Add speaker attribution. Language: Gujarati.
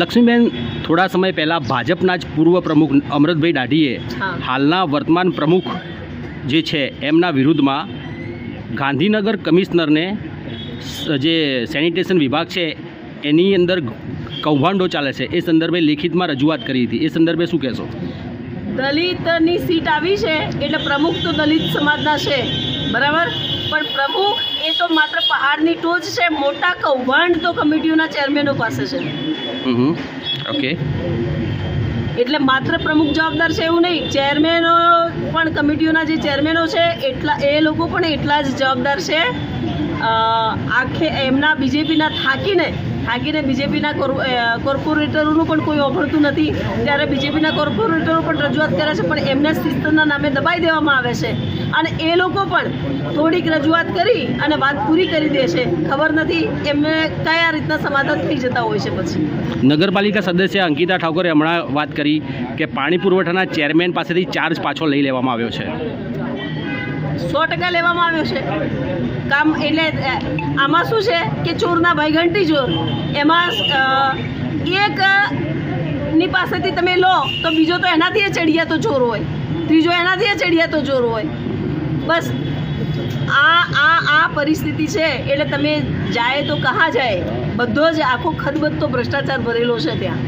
Speaker 1: લક્ષ્મીબેન થોડા સમય પહેલાં ભાજપના જ પૂર્વ પ્રમુખ અમૃતભાઈ દાઢીએ હાલના વર્તમાન પ્રમુખ જે છે એમના વિરુદ્ધમાં ગાંધીનગર કમિશનરને જે સેનિટેશન વિભાગ છે એની અંદર કૌભાંડો ચાલે છે. એ સંદર્ભે લેખિતમાં રજૂઆત કરી હતી. એ સંદર્ભે શું કહેશો?
Speaker 2: દલિતની સીટ આવી છે એટલે પ્રમુખ તો દલિત સમાજના છે. બરાબર? પણ પ્રમુખ એ તો માત્ર પહાડની ટોચ છે મોટા કૌભાંડ તો કમિટીઓના ચેરમેનો પાસે છે.
Speaker 1: ઓકે.
Speaker 2: એટલે માત્ર પ્રમુખ જવાબદાર છે એવું નહીં ચેરમેનો પણ કમિટીઓના જે ચેરમેનો છે એટલા એ લોકો પણ એટલા જ જવાબદાર છે. આખે એમના બીજેપીના થાકીને થાકીને બીજેપીના કોર્પોરેટરોનું પણ કોઈ ઓફરતું નથી. ત્યારે બીજેપીના કોર્પોરેટરો પણ રજૂઆત કરે છે પણ એમને શિસ્તના નામે દબાઈ દેવામાં આવે છે. અને એ લોકો પણ થોડીક રજૂઆત કરી અને વાત પૂરી કરી દે છે. ખબર નથી એમને કયા રીતના સમાધાન થઈ જતા હોય છે પછી.
Speaker 1: નગરપાલિકા સદસ્ય અંકિતા ઠાકોરે હમણાં વાત કરી કે પાણી પુરવઠાના ચેરમેન પાસેથી ચાર્જ પાછો લઈ લેવામાં આવ્યો છે.
Speaker 2: સો ટકા લેવામાં આવ્યો છે. કામ એટલે આમાં શું છે કે ચોરના ભાઈ ઘંટી ચોર એમાં એક ની પાસેથી તમે લો તો બીજો તો એનાથી એ ચડિયાતો ચોર હોય. ત્રીજો એનાથી એ ચડિયાતો ચોર હોય. બસ, આ આ આ પરિસ્થિતિ છે, એટલે તમે જાય તો કહા જાય, બધો જ આખો ખદબદતો ભ્રષ્ટાચાર ભરેલો છે ત્યાં.